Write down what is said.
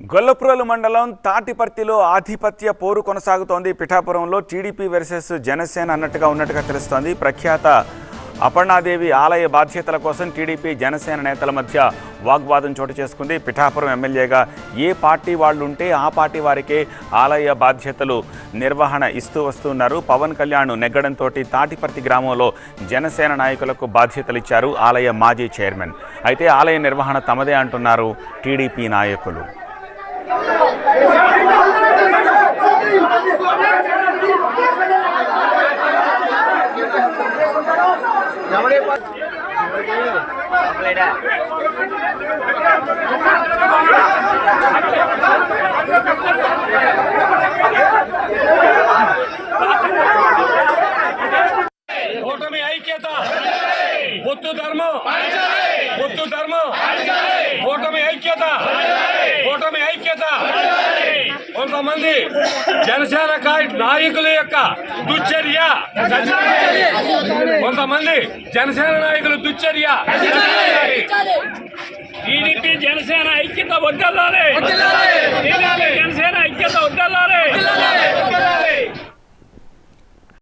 గొల్లపురలు మండలం తాటిపర్తిలో ఆధిపత్య పోరు కొనసాగుతోంది. పిఠాపురంలో టీడీపీ వర్సెస్ జనసేన అన్నట్టుగా ఉన్నట్టుగా తెలుస్తోంది. ప్రఖ్యాత అపర్ణాదేవి ఆలయ బాధ్యతల కోసం టీడీపీ జనసేన నేతల మధ్య వాగ్వాదం చోటు చేసుకుంది. పిఠాపురం ఎమ్మెల్యేగా ఏ పార్టీ వాళ్ళు ఉంటే ఆ పార్టీ వారికే ఆలయ బాధ్యతలు నిర్వహణ ఇస్తూ వస్తున్నారు. పవన్ కళ్యాణ్ నెగ్గడంతో తాటిపర్తి గ్రామంలో జనసేన నాయకులకు బాధ్యతలు ఇచ్చారు ఆలయ మాజీ చైర్మన్. అయితే ఆలయ నిర్వహణ తమదే అంటున్నారు టీడీపీ నాయకులు. కూటమి ఐక్యత పొత్తు ధర్మం పొత్తు ధర్మం కూటమి ఐక్యత కూటమి ఐక్యత కొంతమంది జనసేన నాయకుల యొక్క దుశ్చర్య. కొంతమంది జనసేన నాయకుల దుశ్చర్య. టీడీపీ జనసేన ఐక్యత వద్దల్లాలి.